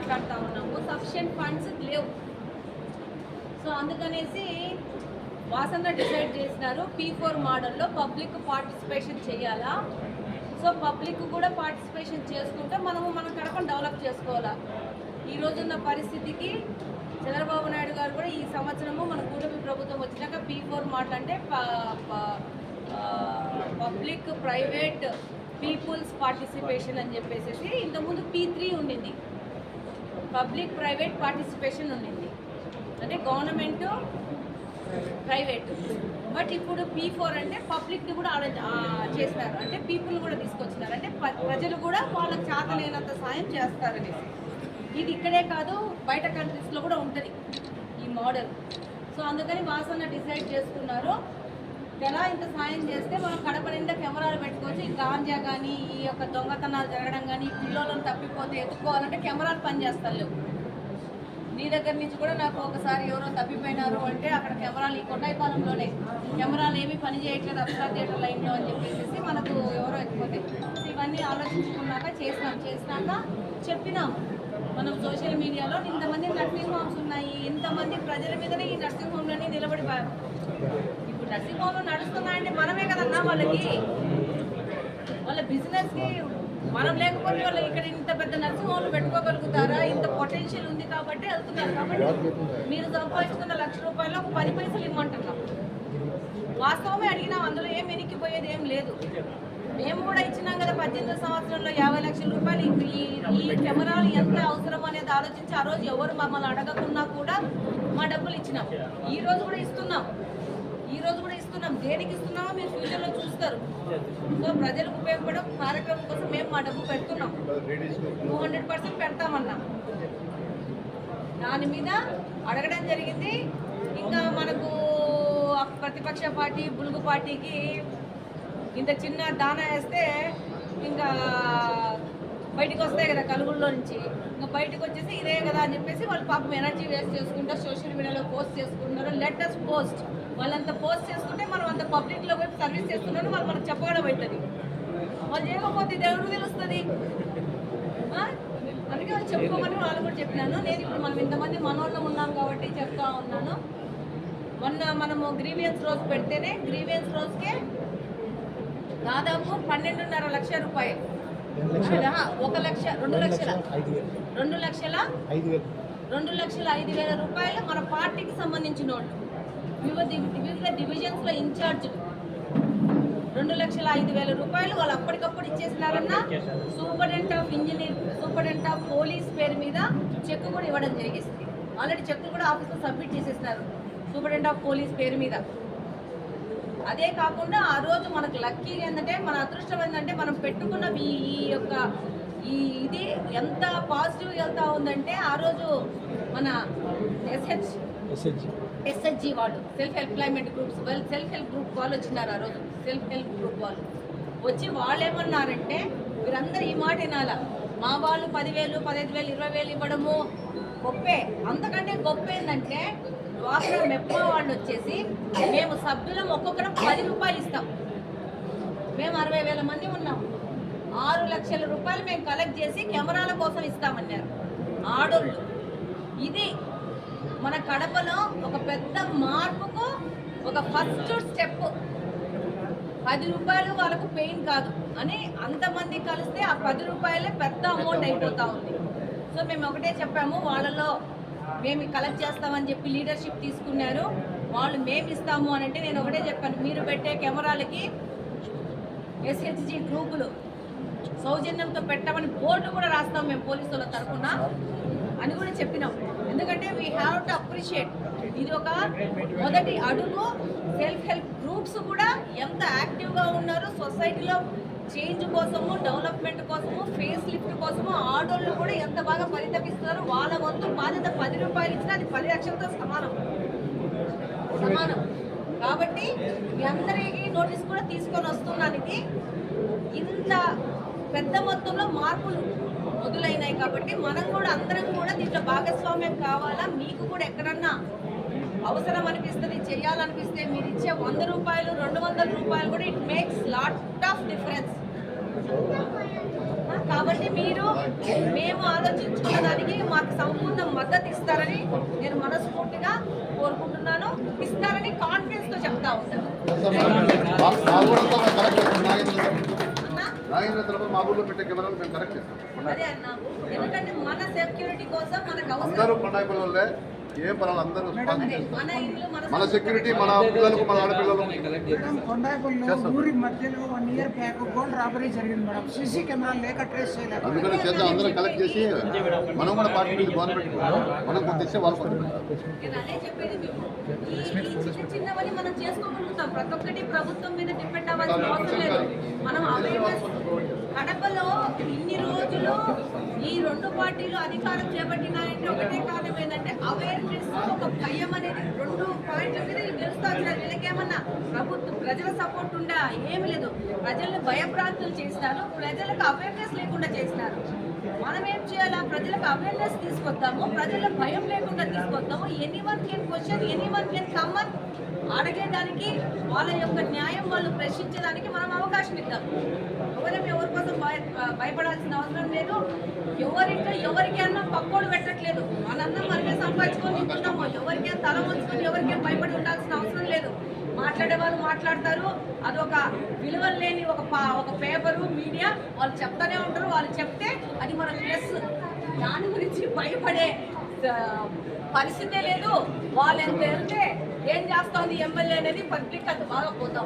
మాట్లాడుతూ ఉన్నాము. Sufficient funds లేవు. సో అందుకనేసి వాసన డిసైడ్ చేసినారు. పీ ఫోర్ మోడల్లో పబ్లిక్ పార్టిసిపేషన్ చేయాలా? సో పబ్లిక్ కూడా పార్టిసిపేషన్ చేసుకుంటే మనము మన కడపను డెవలప్ చేసుకోవాలా? ఈ రోజున్న పరిస్థితికి చంద్రబాబు నాయుడు గారు కూడా ఈ సంవత్సరము మన కూటమి ప్రభుత్వం వచ్చినాక పీ ఫోర్ మోడల్ అంటే పబ్లిక్ ప్రైవేట్ పీపుల్స్ పార్టిసిపేషన్ అని చెప్పేసి ఇంతకుముందు పీ త్రీ ఉండింది. పబ్లిక్ ప్రైవేట్ పార్టిసిపేషన్ ఉండింది. అంటే గవర్నమెంట్ ప్రైవేట్. బట్ ఇప్పుడు పీ ఫోర్ అంటే పబ్లిక్ని కూడా ఆడ చేస్తారు. అంటే పీపుల్ కూడా తీసుకొచ్చినారు. అంటే ప్రజలు కూడా వాళ్ళకి చేతనైనంత సాయం చేస్తారని ఇది ఇక్కడే కాదు బయట కంట్రీస్లో కూడా ఉంటుంది ఈ మోడల్. సో అందుకని వాసన డిసైడ్ చేసుకున్నారు. ఎలా ఇంత సాయం చేస్తే మనం కడప నిండా కెమెరాలు పెట్టుకోవచ్చు? ఈ గాంజా కానీ ఈ యొక్క దొంగతనాలు జరగడం కానీ ఈ పిల్లలను తప్పిపోతే ఎత్తుకోవాలంటే కెమెరాలు పనిచేస్తారు నీ దగ్గర నుంచి కూడా నాకు ఒకసారి ఎవరో తప్పిపోయినారు అంటే అక్కడ కెమెరాలు ఈ కొండాయిపాలెంలోనే కెమెరాలు ఏమీ పని చేయట్లేదు అప్సరా థియేటర్ లైన్లో అని చెప్పేసి మనకు ఎవరో ఎక్కిపోతే ఇవన్నీ ఆలోచించుకున్నాక చేసినాం. చేసినాక చెప్పినాం. మనం సోషల్ మీడియాలో ఇంతమంది నర్సింగ్ హోమ్స్ ఉన్నాయి ఇంతమంది ప్రజల మీదనే ఈ నర్సింగ్ హోమ్లన్నీ నిలబడి నర్సింగ్ హోమ్లు నడుస్తున్నాయంటే మనమే కదన్నా వాళ్ళకి? వాళ్ళ బిజినెస్కి మనం లేకపోతే వాళ్ళు ఇక్కడ ఇంత పెద్ద నర్సింగ్ హోమ్లు పెట్టుకోగలుగుతారా? ఇంత పొటెన్షియల్ ఉంది కాబట్టి వెళ్తున్నారు. కాబట్టి మీరు సంపాదించుకున్న లక్ష రూపాయలు ఒక పది పైసలు ఇమ్మంటున్నాం. వాస్తవమే అడిగినాం అందులో ఏం వెనక్కిపోయేది ఏం లేదు. మేము కూడా ఇచ్చినాం కదా పద్దెనిమిది సంవత్సరంలో యాభై లక్షల రూపాయలు. ఈ ఈ కెమెరాలు ఎంత అవసరం అనేది ఆలోచించి ఆ రోజు ఎవరు మమ్మల్ని అడగకున్నా కూడా మా డబ్బులు ఇచ్చినాం. ఈ రోజు కూడా ఇస్తున్నాం. ఈ రోజు కూడా ఇస్తున్నాం. దేనికి ఇస్తున్నామో మీరు ఫ్యూచర్లో చూస్తారు. సో ప్రజలకు ఉపయోగపడే కార్యక్రమం కోసం మేము మా డబ్బు పెడుతున్నాం. టూ హండ్రెడ్ పర్సెంట్ పెడతామన్నా. దాని మీద అడగడం జరిగింది. ఇంకా మనకు ఆ ప్రతిపక్ష పార్టీ బులుగు పార్టీకి ఇంత చిన్న దానా వేస్తే ఇంకా బయటికి వస్తాయి కదా కలుగుల్లో నుంచి. ఇంకా బయటకు వచ్చేసి ఇదే కదా అని చెప్పేసి వాళ్ళు పాపం ఎనర్జీ వేస్ట్ చేసుకుంటా సోషల్ మీడియాలో పోస్ట్ చేసుకుంటున్నారు. లెటర్స్ పోస్ట్ వాళ్ళంత పోస్ట్ చేసుకుంటే మనం అంత పబ్లిక్లో పోయి సర్వీస్ చేస్తున్నారని వాళ్ళు మనకు చెప్పడం అవుతుంది వాళ్ళు చేయకపోతే ఇది ఎవరు తెలుస్తుంది అందుకే వాళ్ళు చెప్పుకోమని వాళ్ళు కూడా చెప్పినాను. నేను ఇప్పుడు మనం ఇంతమంది మనోళ్ళం ఉన్నాం కాబట్టి చెప్తా ఉన్నాను. మొన్న మనము గ్రీవియన్స్ రోజు పెడితేనే గ్రీవియన్స్ రోజుకే దాదాపు పన్నెండున్నర లక్ష రూపాయలు. ఒక లక్ష రెండు లక్షల. రెండు లక్షల? రెండు లక్షల ఐదు వేల రూపాయలు మన పార్టీకి సంబంధించిన వాళ్ళు. వివిధ వివిధ డివిజన్స్లో ఇన్ఛార్జీలు రెండు లక్షల ఐదు వేల రూపాయలు వాళ్ళు అప్పటికప్పుడు ఇచ్చేసినారన్న superintendent of engineer superintendent of police పేరు మీద చెక్ కూడా ఇవ్వడం జరిగేసింది ఆల్రెడీ చెక్ కూడా ఆఫీస్లో సబ్మిట్ చేసేసినారు సూపరింటెండెంట్ ఆఫ్ పోలీస్ పేరు మీద. అదే కాకుండా ఆ రోజు మనకు లక్కీ ఏంటంటే మన అదృష్టం ఏంటంటే మనం పెట్టుకున్న ఈ ఈ యొక్క ఈ ఇది ఎంత పాజిటివ్ వెళ్తా ఉందంటే ఆ రోజు మన ఎస్హెచ్ ఎస్హెచ్ ఎస్హెచ్జి వాళ్ళు self employment groups well self help group వాళ్ళు వచ్చినారు ఆ రోజు సెల్ఫ్ హెల్ప్ గ్రూప్ వాళ్ళు. వచ్చి వాళ్ళు ఏమన్నారంటే మీరందరూ ఈ మాట వినాల? మా వాళ్ళు పదివేలు పదహైదు వేలు ఇరవై వేలు ఇవ్వడము గొప్పే. అంతకంటే గొప్ప ఏంటంటే డ్వాక్రా మెప్ప వాళ్ళు వచ్చేసి మేము సభ్యులం ఒక్కొక్కరం పది రూపాయలు ఇస్తాం. మేము అరవై వేల మంది ఉన్నాం. ఆరు లక్షల రూపాయలు మేము కలెక్ట్ చేసి కెమెరాల కోసం ఇస్తామన్నారు. ఆడోళ్ళు. ఇది మన కడపలో ఒక పెద్ద మార్పుకు ఒక ఫస్ట్ స్టెప్ పది రూపాయలు వాళ్ళకు పెయిన్ కాదు అని అంతమంది కలిస్తే ఆ పది రూపాయలే పెద్ద అమౌంట్ అయిపోతా ఉంది. సో మేము ఒకటే చెప్పాము వాళ్ళలో మేము కలెక్ట్ చేస్తామని చెప్పి లీడర్షిప్ తీసుకున్నారు. వాళ్ళు మేము ఇస్తాము అని అంటే నేను ఒకటే చెప్పాను. మీరు పెట్టే కెమెరాలకి ఎస్హెచ్జి గ్రూపులు సౌజన్యంతో పెట్టమని బోర్డు కూడా రాస్తాం మేము పోలీసుల తరఫున అని కూడా చెప్పినాం. ఎందుకంటే వీ హ్యావ్ టు అప్రిషియేట్ ఇది ఒక మొదటి అడుగు. సెల్ఫ్ హెల్ప్ గ్రూప్స్ కూడా ఎంత యాక్టివ్గా ఉన్నారు సొసైటీలో చేంజ్ కోసము డెవలప్మెంట్ కోసము ఫేస్ లిఫ్ట్ కోసము ఆడోళ్ళు కూడా ఎంత బాగా పరితపిస్తున్నారో వాళ్ళ వంతు బాధ్యత పది రూపాయలు ఇచ్చినా అది పది లక్షలతో సమానం. సమానం. కాబట్టి మీ అందరికీ నోటీస్ కూడా తీసుకొని వస్తున్నానికి ఇంత పెద్ద మొత్తంలో మార్పులు మొదలైనాయి కాబట్టి మనం కూడా అందరం కూడా దీంట్లో భాగస్వామ్యం కావాలా? మీకు కూడా ఎక్కడన్నా అవసరం అనిపిస్తుంది చేయాలనిపిస్తే మీరు ఇచ్చే వంద రూపాయలు రెండు వందల రూపాయలు కూడా it makes lot of difference కాబట్టి మీరు మేము ఆలోచించుకున్న దానికి మా సంపూర్ణ మద్దతు ఇస్తారని నేను మనస్ఫూర్తిగా కోరుకుంటున్నాను. ఇస్తారని కాన్ఫిడెన్స్తో చెప్తా అన్నా ఎందుకంటే మన సెక్యూరిటీ కోసం మనకు అవసరం. ఏ పనులు అందరూ. మన సెక్యూరిటీ మన పిల్లలకు మన ఆడపిల్లలు ఊరి మధ్యలో one year back gold robbery జరిగింది మేడం. సీసీ కెమెరాలు లేక ట్రేస్ చేయలేదు అందుకని చేద్దాం అందరం కలెక్ట్ చేసి మనం కూడా పార్టీ మీద గవర్నమెంట్ మనం కొంత ఇస్తే వాళ్ళు చిన్నవని మనం చేసుకోగలుగుతాం. ప్రతి ఒక్కటి ప్రభుత్వం మీద డిపెండ్ అవ్వాల్సిన అవసరం లేదు. మనం అవేర్నెస్ కడపలో ఇన్ని రోజులు ఈ రెండు పార్టీలు అధికారం చేపట్టినాయంటే ఒకటే కారణం ఏంటంటే అవేర్నెస్ ఒక భయం అనేది రెండు పాయింట్ల మీద గెలుస్తా వచ్చారు వీళ్ళకేమన్నా ప్రభుత్వం ప్రజల సపోర్ట్ ఉందా? ఏమి లేదు. ప్రజలను భయభ్రాంతులు చేసినారు. ప్రజలకు అవేర్నెస్ లేకుండా చేసినారు. మనం ఏం చేయాలా? ప్రజలకు అవేర్నెస్ తీసుకొద్దాము. ప్రజలకు భయం లేకుండా తీసుకొద్దాము. Any one can question any one can come అడిగేదానికి వాళ్ళ యొక్క న్యాయం వాళ్ళు ప్రశ్నించడానికి మనం అవకాశం ఇద్దాం. ఎవరం ఎవరి కోసం భయ భయపడాల్సిన అవసరం లేదు. ఎవరింట్లో ఎవరికి అన్నం లేదు. పెట్టట్లేదు మనమే సంపాదించుకొని తింటున్నాము ఎవరికేం తల వంచుకొని ఎవరికేం భయపడి ఉండాల్సిన అవసరం లేదు. మాట్లాడే వాళ్ళు మాట్లాడతారు. అదొక విలువలు లేని ఒక పా- ఒక పేపరు మీడియా. వాళ్ళు చెప్తానే ఉంటారు. వాళ్ళు చెప్తే అది మన ప్లస్ దాని గురించి భయపడే పరిస్థితే లేదు. వాళ్ళు ఎంత వెళ్తే ఏం చేస్తోంది ఎమ్మెల్యే అనేది పబ్లిక్ అంత బాగా పోతా.